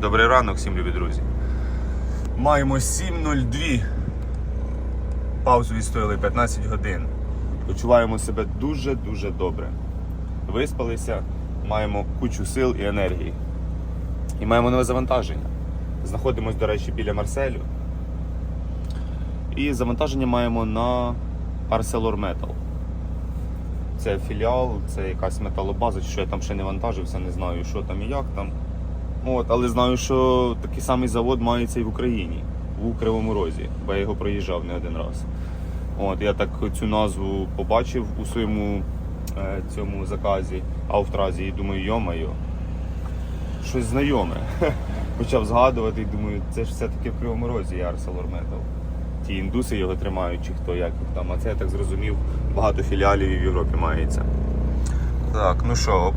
Добрий ранок всім любі друзі. Маємо 7.02. Паузу відстояли 15 годин. Почуваємо себе дуже-дуже добре. Виспалися, маємо кучу сил і енергії. І маємо нове завантаження. Знаходимось, до речі, біля Марселю. І завантаження маємо на ArcelorMittal. Це філіал, це якась металобаза, що я там ще не вантажився, не знаю, що там і як там. От, але знаю, що такий самий завод мається і в Україні, у Кривому Розі, бо я його проїжджав не один раз. От, я так цю назву побачив у своєму е, цьому заказі, автразі, і думаю, йомайо, щось знайоме. Почав згадувати і думаю, це ж все-таки в Кривому Розі є ArcelorMittal. Ті індуси його тримають, чи хто як їх там. А це я так зрозумів, багато філіалів в Європі мається. Так, ну що,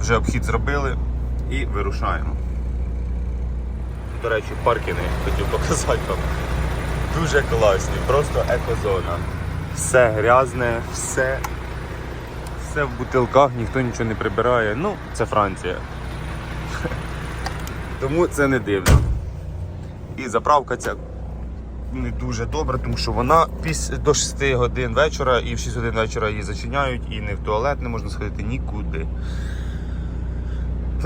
вже обхід зробили і вирушаємо. До речі, паркінги хотів показати вам. Дуже класні, просто екозона. Все грязне, все, все в бутилках, ніхто нічого не прибирає. Ну, це Франція. Тому це не дивно. І заправка ця не дуже добра, тому що вона до 6 годин вечора і в 6 годин вечора її зачиняють, і не в туалет не можна сходити нікуди.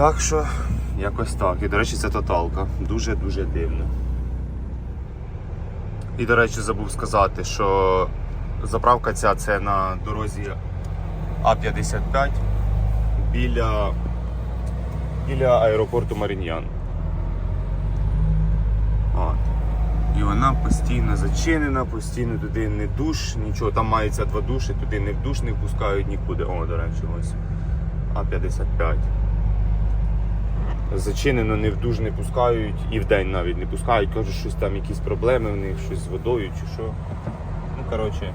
Так що, якось так. І, до речі, це тоталка. Дуже-дуже дивно. І, до речі, забув сказати, що заправка ця це на дорозі А55 біля, біля аеропорту Маріньян. От. І вона постійно зачинена, постійно туди не душ, нічого, там мається два душі, туди не в душ не впускають нікуди. О, до речі, ось А55. Зачинено, не в душ не пускають, і в день навіть не пускають. Кажуть, щось там якісь проблеми в них, щось з водою чи що. Ну, коротше,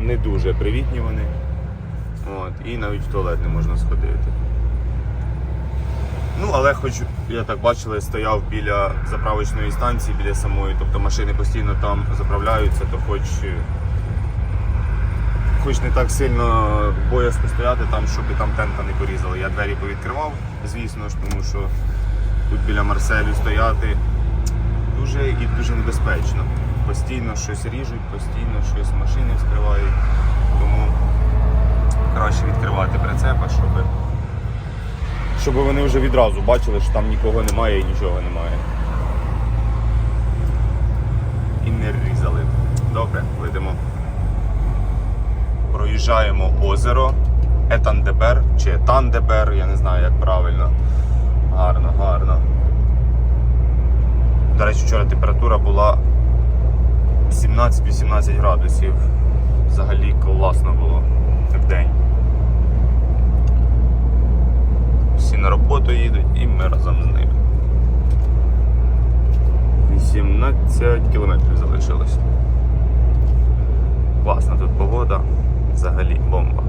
не дуже привітні вони. От, і навіть в туалет не можна сходити. Ну, але хоч я так бачили, стояв біля заправочної станції, біля самої, тобто машини постійно там заправляються, то хоч, хоч не так сильно боязко стояти там, щоб там тента не порізали. Я двері повідкривав, звісно ж, тому що тут біля Марселю стояти дуже і дуже небезпечно. Постійно щось ріжуть, постійно щось машини вскривають. Тому краще відкривати прицепа, щоб щоб вони вже відразу бачили, що там нікого немає і нічого немає. І не різали. Добре, вийдемо. Проїжджаємо озеро Етандебер чи Етандебер, я не знаю як правильно. Гарно, гарно. До речі, вчора температура була 17-18 градусів. Взагалі класно було в день. Всі на роботу їдуть і ми разом з ними. 18 кілометрів залишилось. Класна тут погода, взагалі бомба.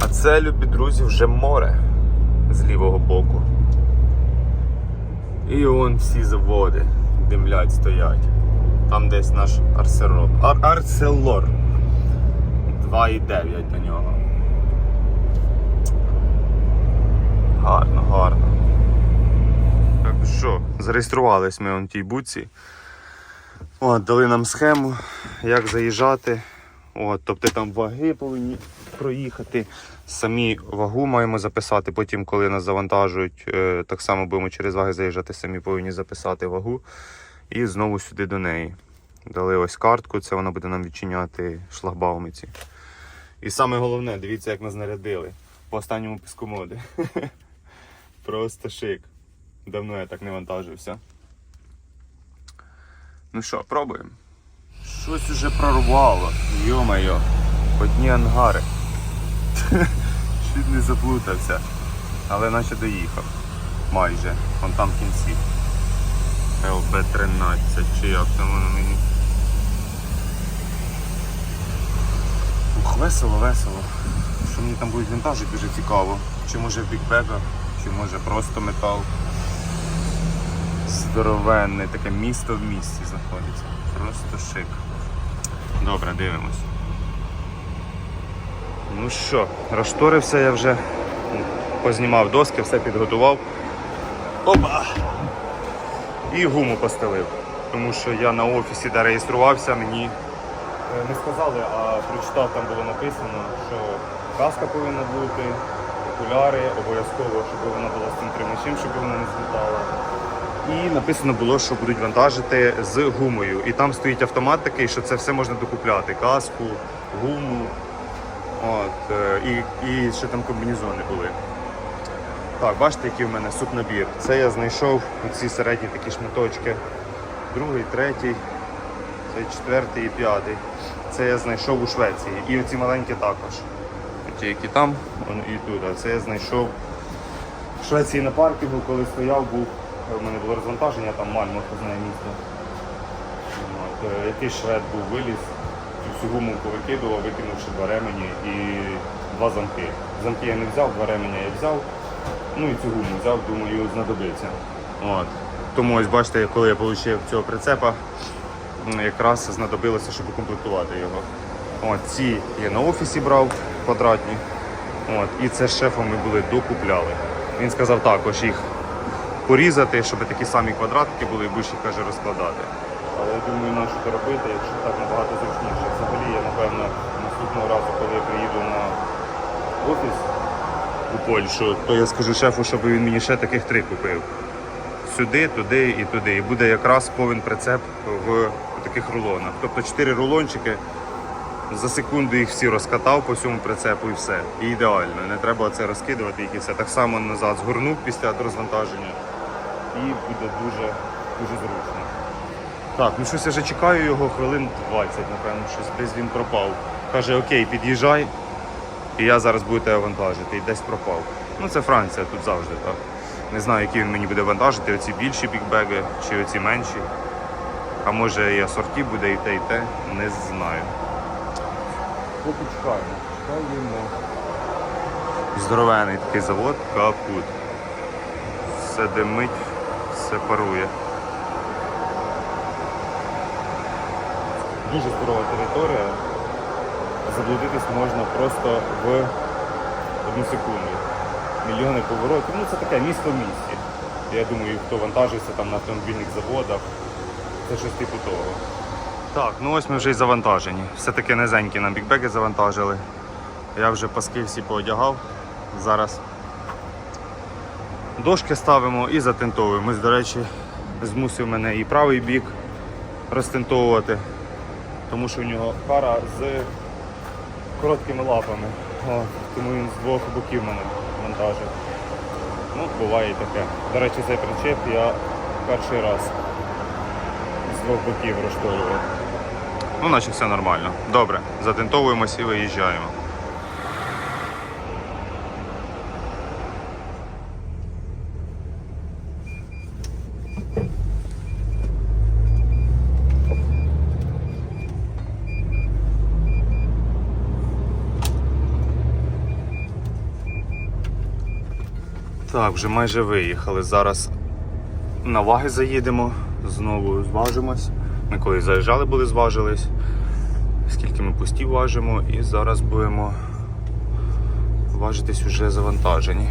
А це, любі друзі, вже море з лівого боку. І он всі заводи димлять стоять. Там десь наш Арселор. Ар Арселор. 2,9 до нього. Гарно, гарно. Так що, зареєструвались ми в тій буці. От, дали нам схему, як заїжджати. От, тобто там ваги повинні проїхати. Самі вагу маємо записати. Потім, коли нас завантажують, е, так само будемо через ваги заїжджати, самі повинні записати вагу і знову сюди до неї. Дали ось картку, це вона буде нам відчиняти шлагбаумиці. І саме головне, дивіться, як нас нарядили по останньому піску моди. Просто шик. Давно я так не вантажився. Ну що, пробуємо. Щось уже прорвало. Йо-моє, одні ангари. Чуть не заплутався. Але наче доїхав. Майже. Вон там в кінці. ЛБ-13, чи як там воно мені. Ух, весело, весело. Що мені там будуть вантажити, дуже цікаво. Чи може в бікбегах, чи може просто метал. Здоровенне, таке місто в місті знаходиться. Просто шик. Добре, дивимось. Ну що, розшторився я вже, познімав доски, все підготував. Опа! І гуму постелив. Тому що я на офісі, де реєструвався, мені е, не сказали, а прочитав, там було написано, що каска повинна бути, окуляри, обов'язково, щоб вона була з цим тримачем, щоб вона не злітала. І написано було, що будуть вантажити з гумою. І там стоїть автомат такий, що це все можна докупляти. Каску, гуму. От, е, і, і ще там комбінезони були. Так, бачите, який в мене супнабір. Це я знайшов ці середні такі шматочки. Другий, третій, цей четвертий і п'ятий. Це я знайшов у Швеції. І оці маленькі також. Ті, які там, і тут. А це я знайшов в Швеції на паркінгу, коли стояв, був. У мене було розвантаження, там Мальмо, хто знає місто. От, е, якийсь швед був виліз, всю гуму повикидував, викинувши два ремені і два замки. Замки я не взяв, два ременя я взяв. Ну і цю гуму взяв, думаю, знадобиться. От. Тому ось бачите, коли я отримав цього прицепа, якраз знадобилося, щоб укомплектувати його. Ці я на офісі брав квадратні. От, і це з шефом ми були докупляли. Він сказав також їх порізати, щоб такі самі квадратики були і більше каже розкладати. Але я думаю, на що робити, якщо так набагато зручніше. Взагалі я напевно наступного разу, коли я приїду на офіс у Польщу, то я скажу шефу, щоб він мені ще таких три купив. Сюди, туди і туди. І буде якраз повен прицеп в таких рулонах. Тобто чотири рулончики. За секунду їх всі розкатав по всьому прицепу і все. І ідеально. Не треба це розкидувати їх і все. Так само назад згорнув після розвантаження. І буде дуже, дуже зручно. Так, ну щось я вже чекаю його хвилин 20, напевно, щось десь він пропав. Каже, окей, під'їжджай, і я зараз буду тебе вантажити. І десь пропав. Ну це Франція, тут завжди так. Не знаю, які він мені буде вантажити, оці більші бікбеги чи оці менші. А може і асорті буде і те, і те, не знаю. Поки чекаємо. Чекаємо. Здоровений такий завод, капут. Все димить, все парує. Дуже здорова територія. Заблудитись можна просто в одну секунду. Мільйони поворотів. Ну це таке місто в місті. Я думаю, хто вантажився там на автомобільних заводах, це щось типу того. Так, ну ось ми вже й завантажені. Все-таки низенькі нам бікбеки завантажили. Я вже паски всі поодягав. Зараз дошки ставимо і затинтовуємо. Ось, до речі, змусив мене і правий бік розтинтовувати, тому що в нього пара з короткими лапами. О, тому він з двох боків мене вантажив. Ну, буває і таке. До речі, цей причеп я перший раз з двох боків розшторював. Ну, наче все нормально. Добре, затинтовуємось і виїжджаємо. Так, вже майже виїхали. Зараз на ваги заїдемо, знову зважимось. Ми коли заїжджали, були зважились. Скільки ми пустів важимо, і зараз будемо важитись уже завантажені.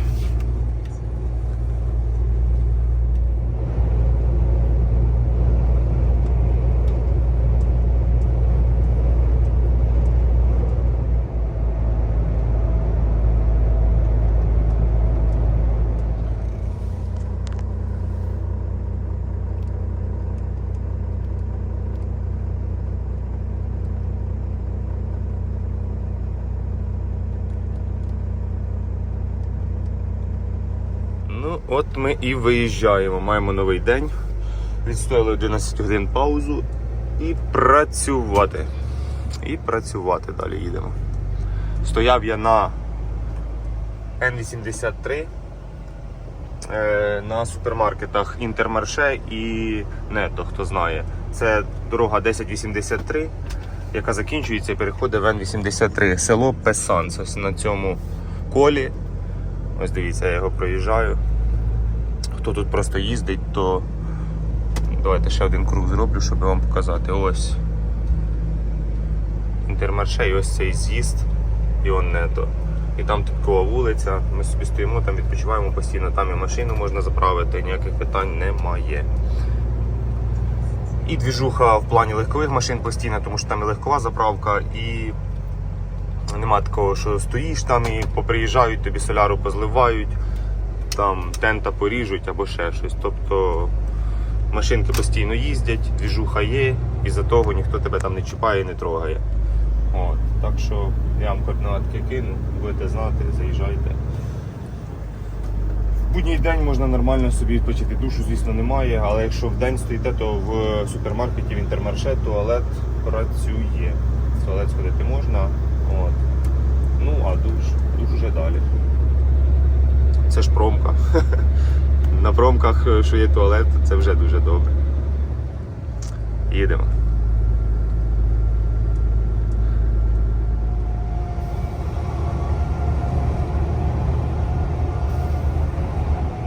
Ну, от ми і виїжджаємо. Маємо новий день. Відстояли 11 годин паузу і працювати. І працювати далі їдемо. Стояв я на N83 е, на супермаркетах Інтермарше і Нето, хто знає. Це дорога 1083, яка закінчується і переходить в N83. Село Песанс. Ось на цьому колі. Ось дивіться, я його проїжджаю. Хто тут просто їздить, то Давайте ще один круг зроблю, щоб вам показати. Ось. Інтермарше і ось цей з'їзд і он нето. І там такова вулиця. Ми собі стоїмо, там відпочиваємо постійно, там і машину можна заправити, ніяких питань немає. І двіжуха в плані легкових машин постійно, тому що там і легкова заправка, і нема такого, що стоїш там і поприїжджають, тобі соляру позливають, там тента поріжуть або ще щось. Тобто машинки постійно їздять, двіжуха є, і за того ніхто тебе там не чіпає не трогає. От, так що я вам координатки кину, будете знати, заїжджайте. В будній день можна нормально собі відпочити. Душу, звісно, немає, але якщо в день стоїте, то в супермаркеті, в інтермарше туалет працює. В туалет сходити можна. От. Ну, а душ, душ уже далі. Це ж промка. На промках, що є туалет, це вже дуже добре. Їдемо.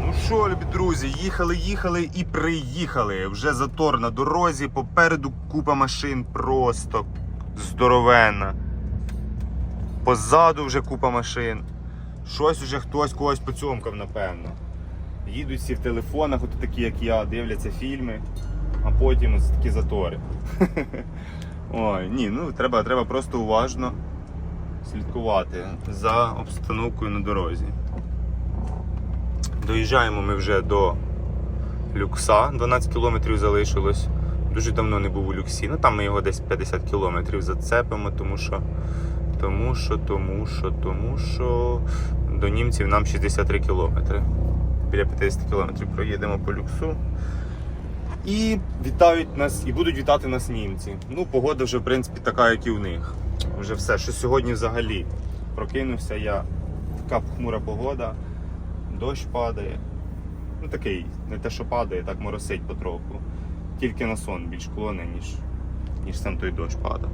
Ну що, любі друзі, їхали, їхали і приїхали. Вже затор на дорозі, попереду купа машин просто здоровенна. Позаду вже купа машин. Щось вже хтось когось поцьомкав, напевно. Їдуть всі в телефонах, от такі, як я, дивляться фільми, а потім ось такі затори. Ой, ні, ну треба, треба просто уважно слідкувати за обстановкою на дорозі. Доїжджаємо ми вже до люкса, 12 кілометрів залишилось. Дуже давно не був у люксі. Ну там ми його десь 50 кілометрів зацепимо, тому що, тому що, тому що, тому що до німців нам 63 кілометри. Біля 50 кілометрів проїдемо по люксу. І вітають нас, і будуть вітати нас німці. Ну, погода вже, в принципі, така, як і у них. Вже все, що сьогодні взагалі прокинувся я. Така хмура погода, дощ падає. Ну такий, не те, що падає, так моросить потроху. Тільки на сон більш клоне, ніж, ніж сам той дощ падав.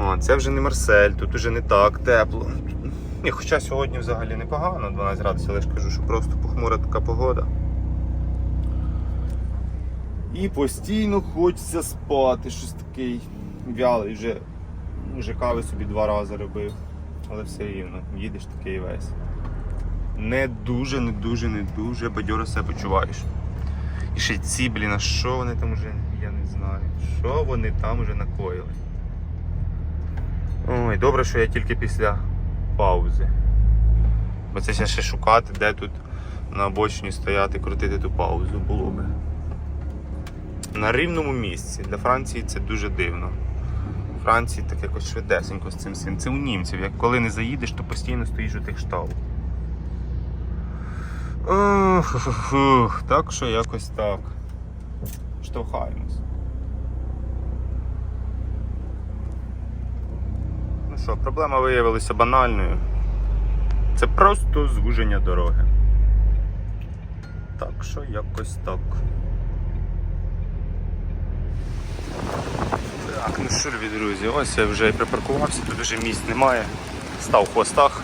О, це вже не Марсель, тут вже не так тепло. Ні, хоча сьогодні взагалі непогано, 12 градусів, але ж кажу, що просто похмура така погода. І постійно хочеться спати, щось такий вялий, вже, вже кави собі два рази робив, але все рівно, їдеш такий весь. Не дуже, не дуже, не дуже бадьоро себе почуваєш. І ще ці, блін, а що вони там вже, я не знаю. Що вони там вже накоїли. Ой, добре, що я тільки після паузи. Бо це ще шукати, де тут на обочині стояти, крутити ту паузу було би. На рівному місці. Для Франції це дуже дивно. У Франції так якось швидесенько з цим всім. Це у німців. Як коли не заїдеш, то постійно стоїш у тих штаб. Ух, ух, ух, Так що якось так. Штовхаємось. Що, проблема виявилася банальною. Це просто звуження дороги. Так що якось так. Так, ну що, любі друзі, ось я вже і припаркувався, тут вже місць немає. Став в хвостах.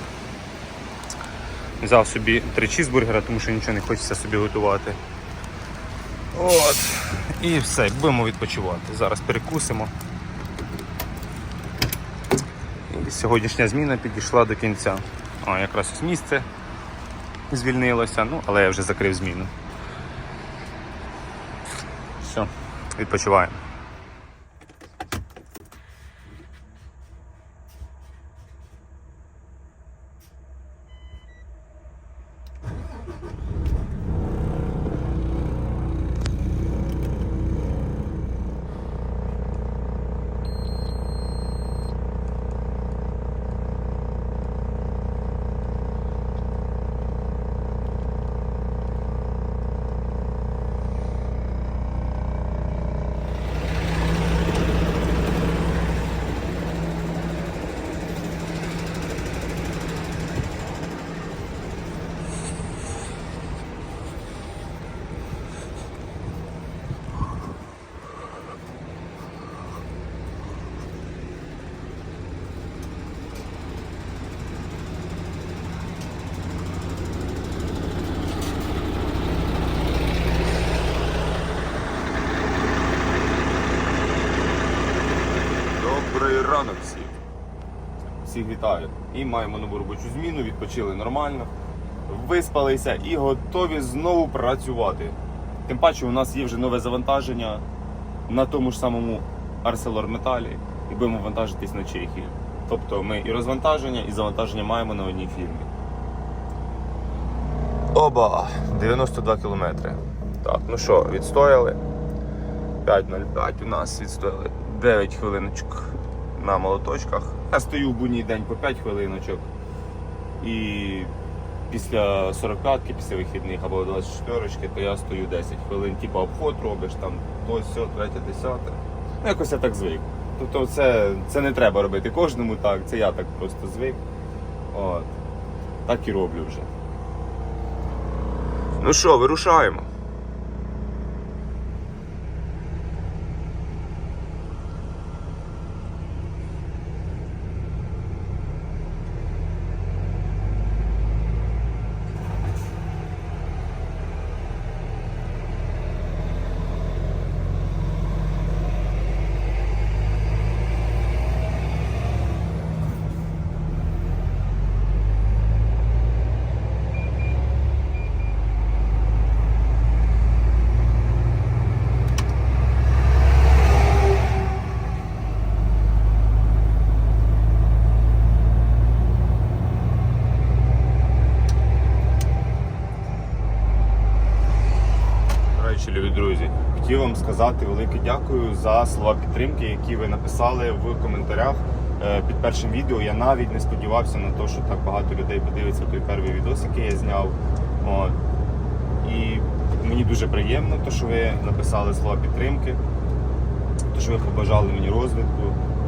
Взяв собі три чізбургера, тому що нічого не хочеться собі готувати. От. І все, будемо відпочивати. Зараз перекусимо. І сьогоднішня зміна підійшла до кінця. О, якраз ось місце звільнилося, ну, але я вже закрив зміну. Все, відпочиваємо. Вітаю. І маємо нову робочу зміну, відпочили нормально, виспалися і готові знову працювати. Тим паче у нас є вже нове завантаження на тому ж самому ArcelorMittal і будемо вантажитись на Чехію. Тобто ми і розвантаження, і завантаження маємо на одній фірмі. Оба! 92 кілометри. Так, ну що, відстояли. 5.05 у нас відстояли 9 хвилиночок на молоточках. Я стою в будній день по 5 хвилиночок. І після 45-ки, після вихідних або 24-ки, то я стою 10 хвилин, типу обход робиш, там то, сьо, третє, десяте. Ну, якось я так звик. Тобто це, це не треба робити кожному так, це я так просто звик. От. Так і роблю вже. Ну що, вирушаємо. До речі, любі друзі, хотів вам сказати велике дякую за слова підтримки, які ви написали в коментарях е, під першим відео. Я навіть не сподівався на те, що так багато людей подивиться той перший відос, який я зняв. От. І мені дуже приємно, то, що ви написали слова підтримки, то, що ви побажали мені розвитку.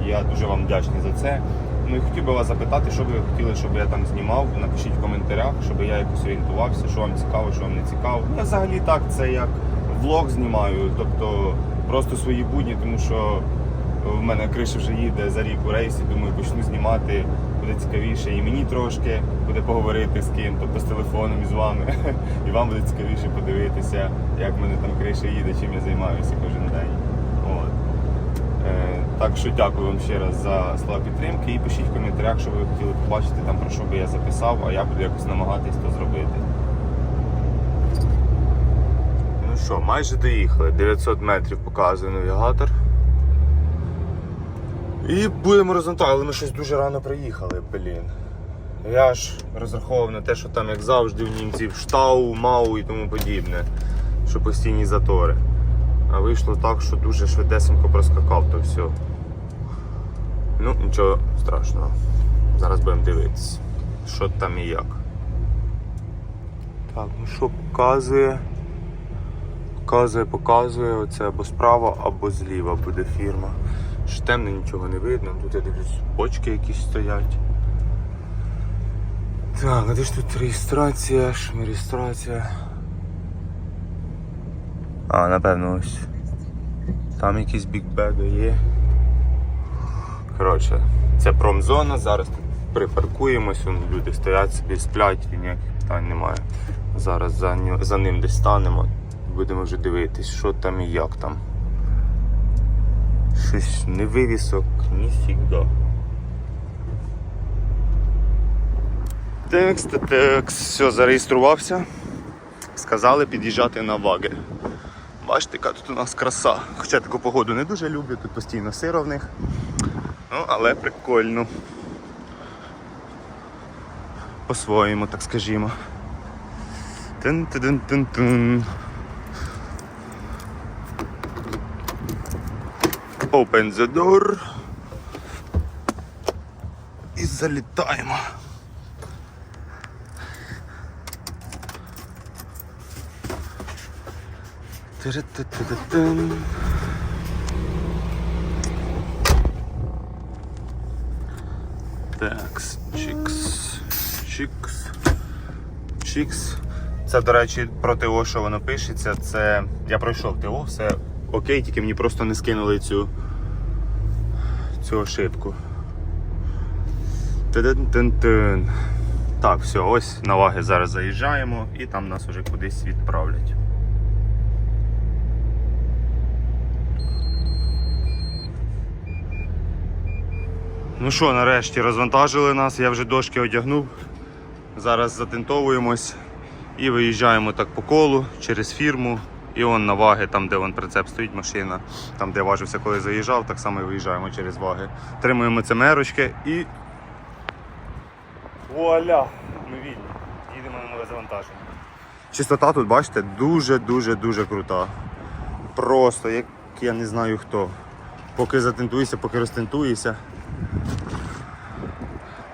Я дуже вам вдячний за це. Ну і хотів би вас запитати, що би ви хотіли, щоб я там знімав. Напишіть в коментарях, щоб я якось орієнтувався, що вам цікаво, що вам не цікаво. Ну, взагалі так це як влог знімаю, тобто просто свої будні, тому що в мене криша вже їде за рік у рейсі, думаю, почну знімати, буде цікавіше і мені трошки буде поговорити з ким, тобто з телефоном і з вами. І вам буде цікавіше подивитися, як в мене там криша їде, чим я займаюся кожен день. От. Е, Так що дякую вам ще раз за слова підтримки і пишіть в коментарях, що ви хотіли побачити там про що би я записав, а я буду якось намагатись то зробити. Ну що, майже доїхали. 900 метрів показує навігатор. І будемо розвантажувати, але ми щось дуже рано приїхали, блін. Я ж розраховував на те, що там, як завжди, у німців штау, мау і тому подібне, що постійні затори. А вийшло так, що дуже швидесенько проскакав то все. Ну, нічого страшного. Зараз будемо дивитися, що там і як. Так, ну що показує? Показує, показує, оце або справа, або зліва буде фірма. Ще темно нічого не видно, тут я дивлюсь, бочки якісь стоять. Так, а де ж тут реєстрація, реєстрація. А, напевно, ось. Там якісь бікбеги є. Коротше, це промзона, зараз тут припаркуємось, вон люди стоять собі, сплять і ніяких питань немає. Зараз за, за ним десь станемо, будемо вже дивитись, що там і як там. Щось не вивісок, ніфіга. Текст, текст, все, зареєструвався. Сказали під'їжджати на ваги. Бачите, яка тут у нас краса. Хоча таку погоду не дуже люблю, тут постійно сиро в них. Ну, але прикольно. По-своєму, так скажімо. Тин-тин-тин-тин. Open the door. І залітаємо. Тирі-ти-ти-ти-тин. Так, чікс, чікс, чікс. Це, до речі, про ТО, що воно пишеться. Це я пройшов ТО, все окей, тільки мені просто не скинули цю, цю ошибку. Тин-тин-тин. Так, все, ось на ваги зараз заїжджаємо і там нас вже кудись відправлять. Ну що, нарешті розвантажили нас, я вже дошки одягнув. Зараз затинтовуємось і виїжджаємо так по колу через фірму. І он на ваги, там де вон прицеп стоїть машина, там де важився, коли заїжджав, так само і виїжджаємо через ваги. Тримуємо це мерочки і. Вуаля! Ми вільні. Їдемо на нове завантаження. Чистота тут, бачите, дуже-дуже дуже крута. Просто як я не знаю хто. Поки затинтуєшся, поки розтинтуєшся.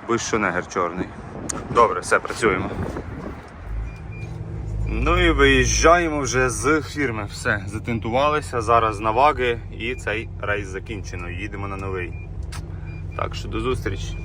Будь що негер чорний. Добре, все, працюємо. Ну і виїжджаємо вже з фірми. Все, затинтувалися. Зараз на ваги і цей рейс закінчено. Їдемо на новий. Так що до зустрічі.